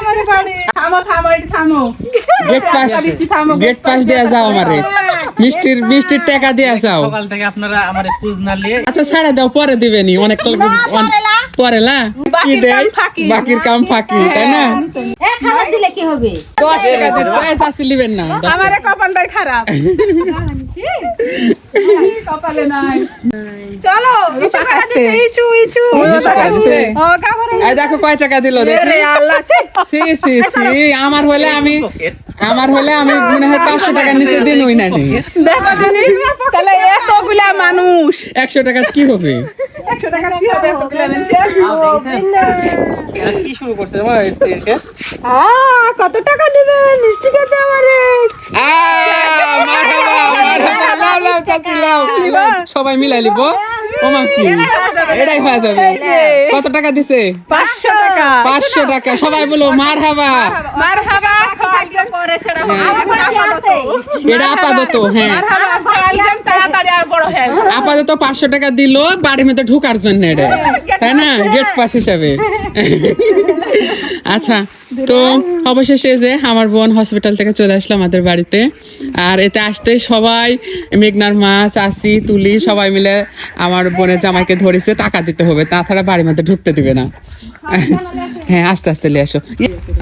আমার বাড়ি। থামো থামো একটু থামো। গেট পাস গেট পাস দেয়া যাও আমারে। মিষ্টির মিষ্টির টাকা দেয়া যাও। সকাল থেকে আপনারা আমার খোঁজ না নিয়ে আচ্ছা ছাড়া দাও পরে দিবেনি। অনেক পরে লা কি বাকির দেয়? বাকির কাম ফাঁকি তাই না? এক হাজার দিলে কি হবে? দশ টাকা দিন। পয়সা আসি লিবেন না। আমার কপালটাই খারাপ। কপালে নাই। চলো ইস্যু দিছে ইস্যু ইস্যু টাকা দিছে? ও কাবরে এই দেখো কয় টাকা দিল দেখি। রে আল্লাহ ছি। সি সি সি আমার হলে আমি আমার হলে আমি মনে হয় পাঁচশো টাকার নিচে দিন ওই না তাহলে এতগুলা মানুষ। একশো টাকা কি হবে? একশো টাকা কি হবে এতগুলা কি শুরু করছে আমার আ কত টাকা দিবে মিষ্টি খেতে আমারে? সবাই মিলাই লিব। ওমা এটাই হয়ে যাবে। কত টাকা দিছে? পাঁচশো টাকা। পাঁচশো টাকা। সবাই বলো মার হাবা। মার হাবা এটা আপাতত হ্যাঁ। হ্যাঁ। আপাতত পাঁচশো টাকা দিল বাড়ির মধ্যে ঢোকার জন্য এটা। তাই না? গেট পাস হিসাবে। আচ্ছা তো অবশেষে যে আমার বোন হসপিটাল থেকে চলে আসলো আমাদের বাড়িতে। আর এতে আসতে সবাই, মেঘনার মা চাষি তুলি সবাই মিলে আমার বোনের জামাইকে ধরেছে, টাকা দিতে হবে। তাছাড়া বাড়ির মধ্যে ঢুকতে দিবে না। হ্যাঁ আস্তে আস্তে নিয়ে আসো।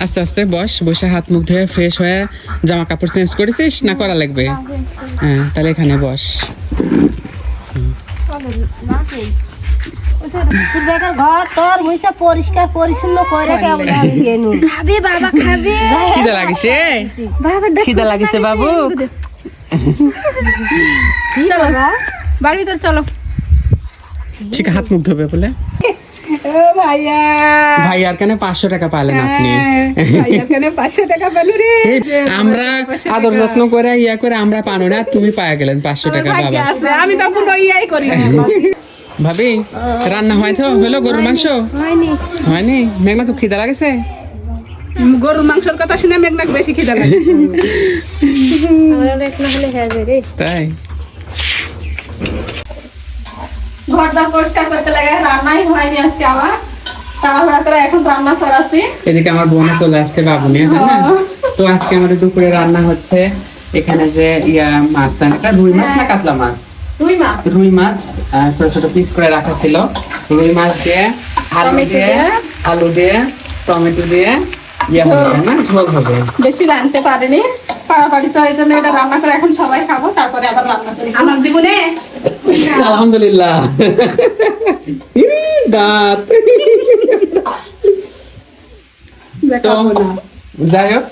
আস্তে আস্তে বস, বসে হাত মুখ ধুয়ে ফ্রেশ হয়ে জামা কাপড় চেঞ্জ করেছিস না করা লাগবে? হ্যাঁ তাহলে এখানে বস। তোর বেটার ঘর তোর মুইসা পরিষ্কার পরিচ্ছন্ন করে কেবল আমি গেনু খাবি বাবা খাবি। খিদে লাগিছে? বাবা খিদে লাগিছে বাবু? চলো ভিতর চলো। ঠিক হাত মুখ ধোবে বলে। ভাইয়া। ভাই আর কেন পাঁচশো টাকা পালেন আপনি? ভাইয়া কেন পাঁচশো টাকা পেলু রে? এই, আমরা আদর যত্ন করে ইয়া করে আমরা পানো না তুমি পায়া গেলেন পাঁচশো টাকা বাবা। আমি তখন ইয়াই করি ভাবি রান্না হয় তো? হলো গরুর মাংস? হয়নি। হয়নি? মেঘনা তো খিদে লাগেছে? গরুর মাংসের কথা শুনে মেঘনাক বেশি খিদা লাগে তাই? ঘরটা পরিষ্কার করতে লাগে রান্নাই হয়নি আজকে আমার। তাড়াহুড়া করে এখন রান্না সরাচ্ছি। এদিকে আমার বোন চলে আসতে বাবু নিয়ে না? তো আজকে আমাদের দুপুরে রান্না হচ্ছে এখানে যে ইয়া মাছ? রুই মাছ না কাতলা মাছ? দুই মাছ। রুই মাছ ছোট ছোট পিস করে রাখা ছিল। রুই মাছ দিয়ে আলু দিয়ে। আলু দিয়ে টমেটো দিয়ে ইয়ে হবে না? ঝোল হবে। বেশি রাঁধতে পারিনি। পাড়াপাড়ি তো এই জন্য এটা রান্না করে এখন সবাই খাব তারপরে আবার রান্না করি। আমার জীবনে আলহামদুলিল্লাহ। দাঁত। যাই হোক